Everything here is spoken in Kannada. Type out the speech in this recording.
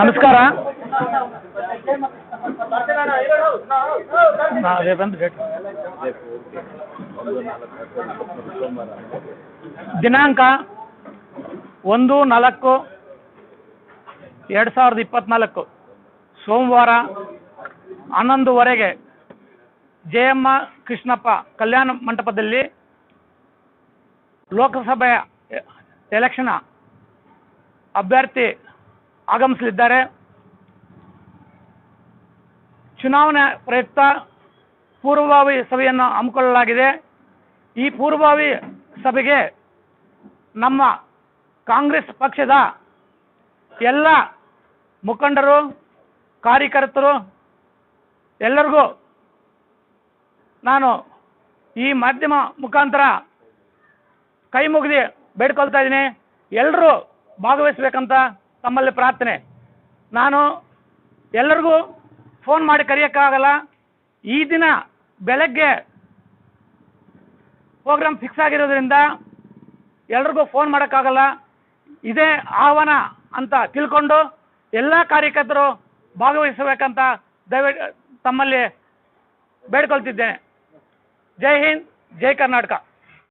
ನಮಸ್ಕಾರ. ದಿನಾಂಕ ಒಂದು, ನಾಲ್ಕು, ಎರಡು ಸಾವಿರದ ಇಪ್ಪತ್ನಾಲ್ಕು. ಸೋಮವಾರ ಹನ್ನೊಂದುವರೆಗೆ ಜಯಮ್ಮ ಕೃಷ್ಣಪ್ಪ ಕಲ್ಯಾಣ ಮಂಟಪದಲ್ಲಿ ಲೋಕಸಭೆಯ ಎಲೆಕ್ಷನ್ ಅಭ್ಯರ್ಥಿ ಆಗಮಿಸಲಿದ್ದಾರೆ. ಚುನಾವಣೆ ಪ್ರಯುಕ್ತ ಪೂರ್ವಭಾವಿ ಸಭೆಯನ್ನು ಹಮ್ಮಿಕೊಳ್ಳಲಾಗಿದೆ. ಈ ಪೂರ್ವಭಾವಿ ಸಭೆಗೆ ನಮ್ಮ ಕಾಂಗ್ರೆಸ್ ಪಕ್ಷದ ಎಲ್ಲ ಮುಖಂಡರು, ಕಾರ್ಯಕರ್ತರು, ಎಲ್ಲರಿಗೂ ನಾನು ಈ ಮಾಧ್ಯಮ ಮುಖಾಂತರ ಕೈ ಮುಗಿದು ಬೇಡ್ಕೊಳ್ತಾ ಇದ್ದೀನಿ. ಎಲ್ಲರೂ ಭಾಗವಹಿಸ್ಬೇಕಂತ ತಮ್ಮಲ್ಲಿ ಪ್ರಾರ್ಥನೆ. ನಾನು ಎಲ್ಲರಿಗೂ ಫೋನ್ ಮಾಡಿ ಕರೆಯೋಕ್ಕಾಗಲ್ಲ. ಈ ದಿನ ಬೆಳಗ್ಗೆ ಪ್ರೋಗ್ರಾಮ್ ಫಿಕ್ಸ್ ಆಗಿರೋದ್ರಿಂದ ಎಲ್ರಿಗೂ ಫೋನ್ ಮಾಡೋಕ್ಕಾಗಲ್ಲ. ಇದೇ ಆಹ್ವಾನ ಅಂತ ತಿಳ್ಕೊಂಡು ಎಲ್ಲ ಕಾರ್ಯಕರ್ತರು ಭಾಗವಹಿಸಬೇಕಂತ ದಯವಿ ತಮ್ಮಲ್ಲಿ ಬೇಡ್ಕೊಳ್ತಿದ್ದೇನೆ. ಜೈ ಹಿಂದ್, ಜೈ ಕರ್ನಾಟಕ.